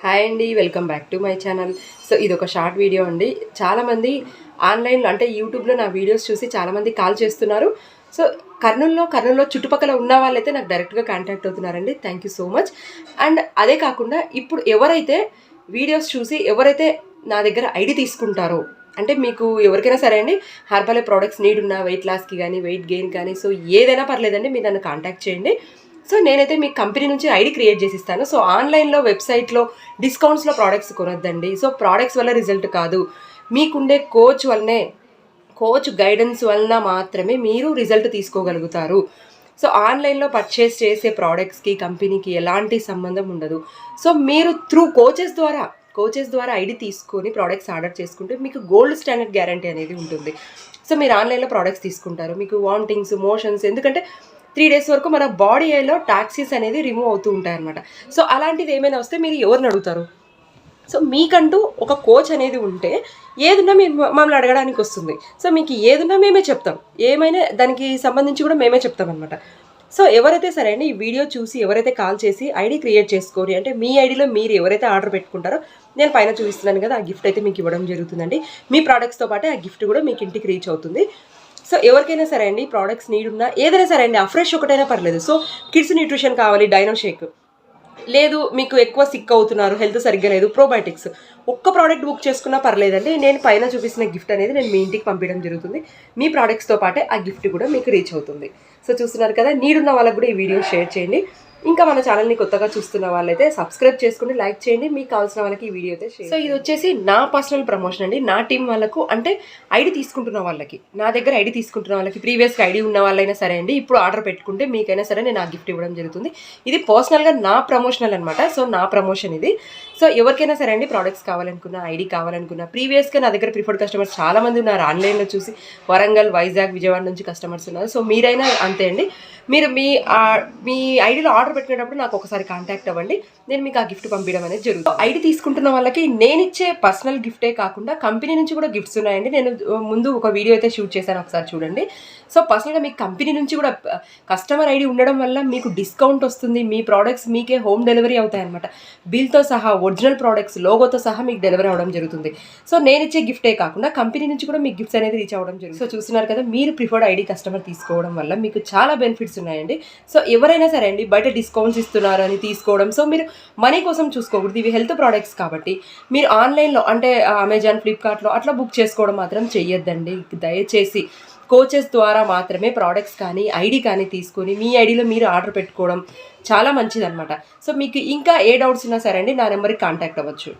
Hi అండి welcome back to my channel. So ఇది ఒక షార్ట్ వీడియో అండి. చాలామంది ఆన్లైన్లో అంటే యూట్యూబ్లో నా వీడియోస్ చూసి చాలామంది కాల్ చేస్తున్నారు. సో కర్నూలులో కర్నూలులో చుట్టుపక్కల ఉన్న వాళ్ళైతే నాకు డైరెక్ట్గా contact అవుతున్నారండి. Thank you so much and అదే కాకుండా ఇప్పుడు ఎవరైతే వీడియోస్ చూసి ఎవరైతే నా దగ్గర ఐడి తీసుకుంటారో అంటే మీకు ఎవరికైనా సరే అండి హర్బల్ ప్రోడక్ట్స్ నీడ్ ఉన్న వెయిట్ లాస్కి కానీ వెయిట్ గెయిన్ కానీ సో ఏదైనా పర్లేదండి మీరు నన్ను కాంటాక్ట్ చేయండి. సో నేనైతే మీ కంపెనీ నుంచి ఐడి క్రియేట్ చేసిస్తాను. సో ఆన్లైన్లో వెబ్సైట్లో డిస్కౌంట్స్లో ప్రోడక్ట్స్ కొనొద్దండి. సో ప్రోడక్ట్స్ వల్ల రిజల్ట్ కాదు. మీకుండే కోచ్ వల్లనే కోచ్ గైడెన్స్ వలన మాత్రమే మీరు రిజల్ట్ తీసుకోగలుగుతారు. సో ఆన్లైన్లో పర్చేస్ చేసే ప్రోడక్ట్స్కి కంపెనీకి ఎలాంటి సంబంధం ఉండదు. సో మీరు త్రూ కోచెస్ ద్వారా కోచెస్ ద్వారా ఐడి తీసుకొని ప్రోడక్ట్స్ ఆర్డర్ చేసుకుంటే మీకు గోల్డ్ స్టాండర్డ్ గ్యారంటీ అనేది ఉంటుంది. సో మీరు ఆన్లైన్లో ప్రోడక్ట్స్ తీసుకుంటారు. మీకు వామిటింగ్స్ మోషన్స్ ఎందుకంటే త్రీ డేస్ వరకు మన బాడీలో టాక్సీస్ అనేది రిమూవ్ అవుతూ ఉంటాయి అనమాట సో అలాంటిది ఏమైనా వస్తే మీరు ఎవరిని అడుగుతారు? సో మీకంటూ ఒక కోచ్ అనేది ఉంటే ఏదున్నా మేము మమ్మల్ని అడగడానికి వస్తుంది. సో మీకు ఏదున్నా మేమే చెప్తాం. ఏమైనా దానికి సంబంధించి కూడా మేమే చెప్తాం అనమాట సో ఎవరైతే సరే అండి ఈ వీడియో చూసి ఎవరైతే కాల్ చేసి ఐడి క్రియేట్ చేసుకొని అంటే మీ ఐడిలో మీరు ఎవరైతే ఆర్డర్ పెట్టుకుంటారో నేను పైన చూపిస్తున్నాను కదా ఆ గిఫ్ట్ అయితే మీకు ఇవ్వడం జరుగుతుందండి. మీ ప్రోడక్ట్స్తో పాటు ఆ గిఫ్ట్ కూడా మీకు ఇంటికి రీచ్ అవుతుంది. సో ఎవరికైనా సరే అండి ప్రోడక్ట్స్ నీడ్ ఉన్నా ఏదైనా సరే అండి అఫ్రెష్ ఒకటైనా పర్లేదు. సో కిడ్స్ న్యూట్రిషన్ కావాలి డైనో షేక్ లేదు మీకు ఎక్కువ సిక్ అవుతున్నారు హెల్త్ సరిగ్గా లేదు ప్రోబయోటిక్స్ ఒక్క ప్రోడక్ట్ బుక్ చేసుకున్నా పర్లేదండి నేను పైన చూపిస్తున్న గిఫ్ట్ అనేది నేను మీ ఇంటికి పంపించడం జరుగుతుంది. మీ ప్రోడక్ట్స్తో పాటే ఆ గిఫ్ట్ కూడా మీకు రీచ్ అవుతుంది. సో చూస్తున్నారు కదా నీడున్న వాళ్ళకి కూడా ఈ వీడియో షేర్ చేయండి. ఇంకా మన ఛానల్ని కొత్తగా చూస్తున్న వాళ్ళైతే సబ్స్క్రైబ్ చేసుకుని లైక్ చేయండి. మీకు కావాల్సిన వాళ్ళకి ఈ వీడియో అయితే సో ఇది వచ్చేసి నా పర్సనల్ ప్రమోషన్ అండి. నా టీం వాళ్ళకు అంటే ఐడి తీసుకుంటున్న వాళ్ళకి. నా దగ్గర ఐడి తీసుకుంటున్న వాళ్ళకి ప్రీవియస్గా ఐడి ఉన్న వాళ్ళైనా సరే అండి ఇప్పుడు ఆర్డర్ పెట్టుకుంటే మీకైనా సరే నేను ఆ గిఫ్ట్ ఇవ్వడం జరుగుతుంది. ఇది పర్సనల్గా నా ప్రమోషనల్ అనమాట సో నా ప్రమోషన్ ఇది. సో ఎవరికైనా సరే అండి ప్రోడక్ట్స్ కావాలనుకున్నా ఐడి కావాలనుకున్నా ప్రీవియస్గా నా దగ్గర ప్రిఫర్డ్ కస్టమర్స్ చాలామంది ఉన్నారు ఆన్లైన్లో చూసి. వరంగల్ వైజాగ్ విజయవాడ నుంచి కస్టమర్స్ ఉన్నారు. సో మీరైనా అంతే అండి. మీరు మీ మీ ఐడిలో ఆర్డర్ ఆర్డర్ పెట్టినప్పుడు నాకు ఒకసారి కాంటాక్ట్ అవ్వండి. నేను మీకు ఆ గిఫ్ట్ పంపించడం అనేది జరుగుతుంది. ఐడి తీసుకుంటున్న వాళ్ళకి నేను ఇచ్చే పర్సనల్ గిఫ్టే కాకుండా కంపెనీ నుంచి కూడా గిఫ్ట్స్ ఉన్నాయండి. నేను ముందు ఒక వీడియో అయితే షూట్ చేశాను. ఒకసారి చూడండి. సో పర్సనల్గా మీకు కంపెనీ నుంచి కూడా కస్టమర్ ఐడి ఉండడం వల్ల మీకు డిస్కౌంట్ వస్తుంది. మీ ప్రోడక్ట్స్ మీకే హోమ్ డెలివరీ అవుతాయన్నమాట. బిల్తో సహా ఒరిజినల్ ప్రోడక్ట్స్ లోగోతో సహా మీకు డెలివరీ అవ్వడం జరుగుతుంది. సో నేను ఇచ్చే గిఫ్టే కాకుండా కంపెనీ నుంచి కూడా మీకు గిఫ్ట్స్ అనేది రీచ్ అవ్వడం జరుగుతుంది. సో చూస్తున్నారు కదా మీరు ప్రిఫర్డ్ ఐడి కస్టమర్ తీసుకోవడం వల్ల మీకు చాలా బెనిఫిట్స్ ఉన్నాయండి. సో ఎవరైనా సరే అండి బయట డిస్కౌంట్స్ ఇస్తున్నారు అని తీసుకోవడం. సో మీరు మనీ కోసం చూసుకోకూడదు. ఇవి హెల్త్ ప్రోడక్ట్స్ కాబట్టి మీరు ఆన్లైన్లో అంటే అమెజాన్ ఫ్లిప్కార్ట్లో అట్లా బుక్ చేసుకోవడం మాత్రం చెయ్యొద్దండి. దయచేసి కోచెస్ ద్వారా మాత్రమే ప్రోడక్ట్స్ కానీ ఐడి కానీ తీసుకొని మీ ఐడిలో మీరు ఆర్డర్ పెట్టుకోవడం చాలా మంచిదన్నమాట. సో మీకు ఇంకా ఏ డౌట్స్ ఉన్నా సరే అండి నా నెంబర్కి కాంటాక్ట్ అవ్వచ్చు.